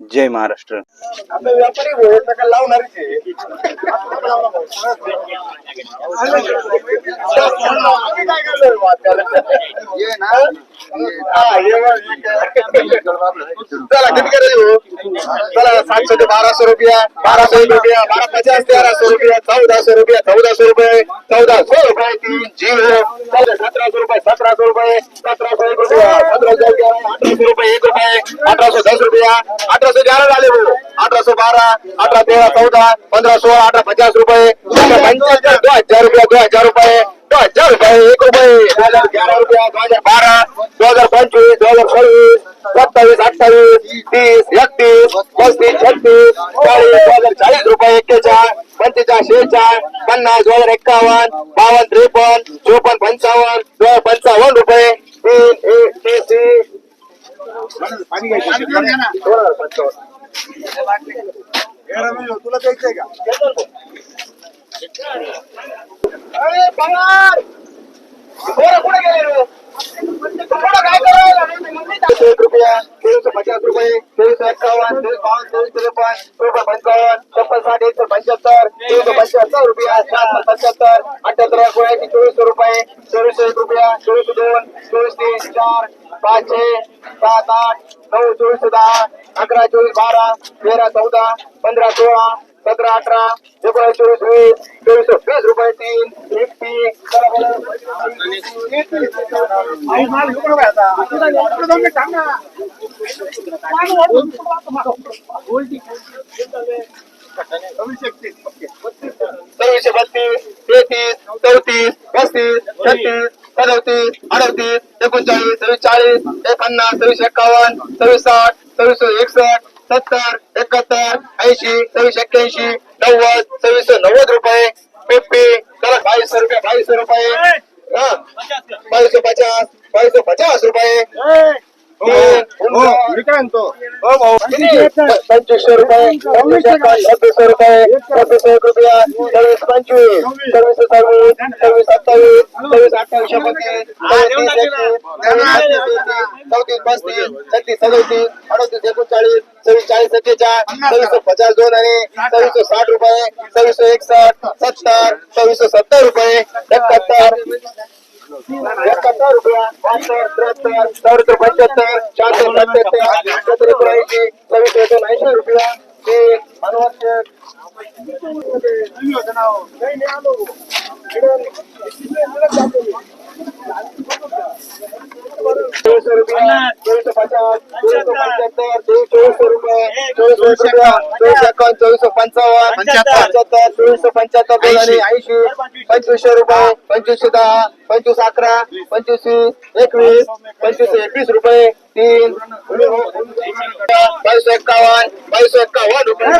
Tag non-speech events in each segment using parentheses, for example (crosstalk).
जय महाराष्ट्र. आपले व्यापारी (laughs) चला किती करायची हो? चला सातशे ते बाराशे रुपया बाराशे रुपया बारा पचास तेराशे रुपया चौदाशे रुपया चौदाशे रुपये चौदा सो रुपये तीन झिरो सतराशे रुपये सतराशे रुपये सतराशे एक रुपया सतराशे अठराशे रुपये एक रुपये अठराशे दस रुपया अठराशे ग्यारह झाले भाऊ अठराशे बारा अठरा तेरा चौदा पंधरा सोळा अठरा पचास रुपये पंच्याहत्तर दो हजार रुपया दो हजार रुपये हजार रुपये एक रुपये दो हजार ग्यारह रुपया दो हजार बारा दो हजार पंचवीस दो हजार सव्वीस सत्तावीस अठ्ठावीस तीस एकतीस पस्तीस छत्तीस चाळीस दो हजार चाळीस रुपये एक्केचाळ पंचेचाळ शेहेचाळ पन्नास दोन हजार एक्कावन्न बावन्न त्रेपन्न चोपन्न पंचावन्न दोन हजार पंचावन्न रुपये. तीन एक तीस. तुला द्यायचंय का? कुठे गेले रे? पोरं काय करायला? एक रुपया तेवीसशे पचास रुपये तेवीसशे एक्कावन्न तेवीस बावन्न तेवीस त्रेपन्न चोपन्न पंचावन्न छप्पन साठ एकशे पंच्याहत्तर तेवीसशे पंच्याहत्तर रुपया शहात्तर पंच्याहत्तर अठ्याहत्तर रुपये चोवीसशे रुपये चोवीसशे एक रुपया चोवीसशे दोन चोवीस तीन चार पाचशे सात आठ नऊ चोवीसशे दहा अकरा चोवीस बारा तेरा चौदा पंधरा सोळा सतरा अठरा एकोणीस चोवीस वीस चोवीस वीस रुपये तीन एक तीन सव्वीसशे बत्तीस तेहतीस चौतीस पस्तीस छत्तीस सदतीस अडतीस एकोणचाळीस सव्वीस चाळीस पन्नास सव्वीस एक्कावन्न सव्वीस साठ सव्वीस एकसष्ट सत्तर एकाहत्तर ऐंशी सव्वीस एक्क्याऐंशी नव्वद सव्वीस नव्वद रुपये. फिफ्टी चला बावीसशे रुपये बावीसशे रुपये. हा बावीसशे पचास बावीसशे पचास रुपये. पंचवीसशे रुपये छत्तीसशे रुपये छत्तीसशे एक रुपया सव्वीस पंचवीस सव्वीस सव्वीस सव्वीस सत्तावीस सव्वीस अठ्ठावीस चौतीस पस्तीस छत्तीस सदोतीस अडतीस एकोणचाळीस सव्वीस चाळीस सत्तेचाळीस सव्वीस पचास दोन आणि सव्वीस साठ रुपये सव्वीस एकसठ सत्तर सव्वीस सत्तर रुपये एकाहत्तर एकाहत्तर रुपया बहात्तर त्र्याहत्तर चौऱ्याहत्तर पंच्याहत्तर शहात्तर सत्याहत्तर अठ्याहत्तर एकोणऐंशी सव्वीस एकोण ऐंशी रुपया ते अनवश्य चोवीसशे रुपया चोवीसशे पचास चोवीसशे पंच्याहत्तर चोवीस चोवीसशे रुपये एकावन्न चोवीसशे पंचावन्न पंच्याहत्तर. चोवीसशे पंच्याहत्तर दोन आणि ऐंशी पंचवीसशे रुपये पंचवीसशे दहा पंचवीस अकरा पंचवीस वीस एकवीस पंचवीस एकवीस रुपये तीन. बावीस एक्कावन्न बावीस एक्कावन्न रुपये.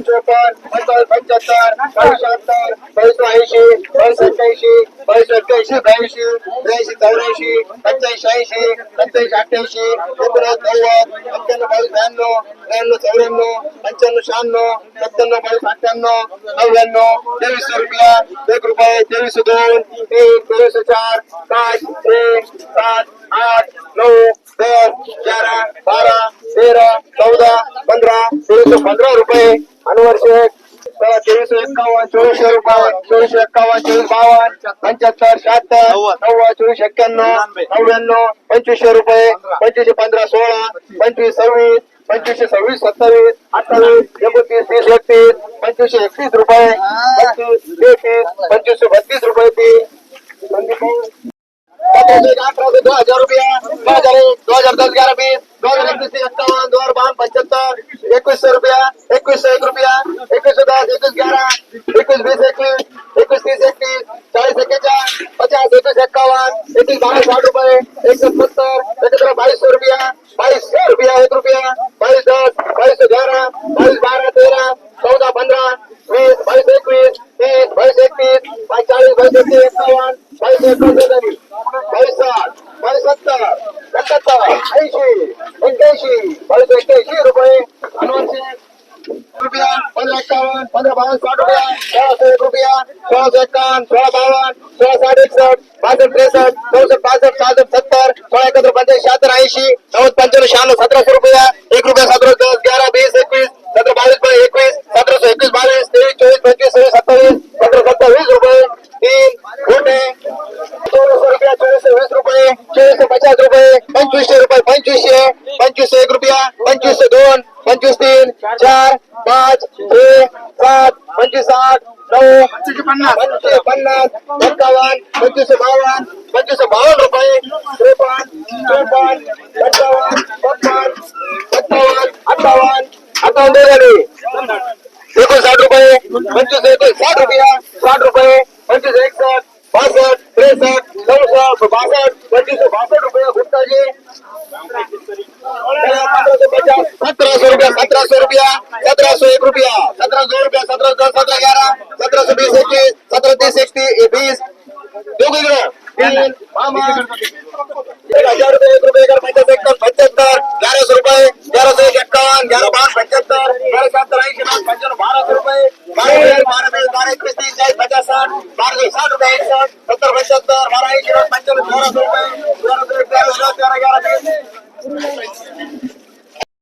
चोपन्न पंचावन्न पंच्याहत्तर बावीस शहात्तर बावीस ऐंशी बावीस एक्क्याऐंशी बावीस एक्क्याऐंशी ब्याऐंशी त्र्याऐंशी चौऱ्याऐंशी पंच्याऐंशी ऐंशी पंच्याऐंशी अठ्ठ्याऐंशी एकोणनव्वद नव्वद एक्क्याण्णव बावीस ब्याण्णव त्र्याण्णव चौऱ्याण्णव पंच्याण्णव शहाण्णव सत्त्याण्णव बावीस अठ्ठ्याण्णव नव्याण्णव तेवीसशे रुपया एक रुपये तेवीसशे दोन तीन तेवीसशे चार पाच एक सात आठ नऊ दस अकरा बारा तेरा चौदा पंधरा तेवीसशे पंधरा रुपये. अनवर शेख तेव्हा तेवीसशे एक्कावन्न चोवीसशे रुपये चोवीसशे एक्कावन्न चोवीस बावन्न पंच्याहत्तर शहात्तर नव्वद. चोवीस एक्क्याण्णव नव्याण्णव. पंचवीसशे रुपये पंचवीसशे पंधरा सोळा पंचवीस सव्वीस पंचवीसशे सव्वीस सत्तावीस अठ्ठावीस एकोणतीस तीस एकतीस पंचवीसशे एकतीस रुपये पंचवीस तेहतीस पंचवीसशे बत्तीस रुपये तीस अठारह दो हजार रुपया दो हजार एक दो हजार दस ग्यारह बीस दो हजार इक्कीस तीस इक्यावन दो हजार बावन पचहत्तर इक्कीस सौ रुपया इक्कीस सौ एक रुपया इक्कीस सौ दस इक्कीस ग्यारह इक्कीस बीस इक्कीस इक्कीस तीस इकतीस चालीस इक्कीस पचास इक्कीस इक्यावन इक्कीस बाईस साठ रुपए एक सौ सत्तर एक सौ बाईस सौ रुपया बाईस सौ रुपया एक रुपया बाईस दस बाईस ग्यारह बाईस बारह तेरह एकोणसत्तर बाईस साठ सत्याहत्तर ऐंशी एक्क्याऐंशी बावीस एक्क्याऐंशी रुपये ऐंशी रुपया पंधरा एक्कावन्न पंधरा बावन्न साठ रुपया सोळाशे एक रुपया सोळाशे एक्कावन्न सोळा बावन्न सोळा साठ एकसष्ट बासष्ट त्रेसष्ट चौसष्ट पासष्ट सहासष्ट सत्तर सोळा एकाहत्तर पंच्याऐंशी शहात्तर ऐंशी नव्वद पंच्याण्णव शहाण्णव सतराशे रुपया एक रुपया सतरा दस ग्यारा वीस एकवीस सतरा बावीस एकवीस सतराशे एकवीस बावीस तेवीस चोवीस पंचवीस सव्वीस सत्तावीस सतरा सत्तावीस रुपये तीन गोटे चोवीसशे रुपया चोवीसशे वीस रुपये चोवीसशे पचास रुपये पंचवीसशे रुपये पंचवीसशे पंचवीसशे एक रुपया पंचवीसशे दोन पंचवीस तीन चार पाच छे सात पंचवीस आठ नऊ पंचवीस पन्नास एक्कावन्न पंचवीसशे बावन्न पंचवीसशे बावन्न रुपये त्रेपन्न चोपन्न पंचावन्न छप्पन्न सत्तावन्न अठ्ठावन्न अठ्ठावन्न दे झाले एकोणसाठ रुपये पंचवीस एकोण साठ रुपया साठ रुपये पंचवीस एकसष्ट बासष्ट त्रेसष्ट चौसष्ट बासष्ट पंचवीस बासष्ट रुपये गुप्ताजी सत्रह सौ रुपया रुपया सौ रुपया सतराशे एक रुपया सत्रह सौ रुपया सत्रह दस सतरा ग्यारह सौ बीस इक्कीस सत्रह तीस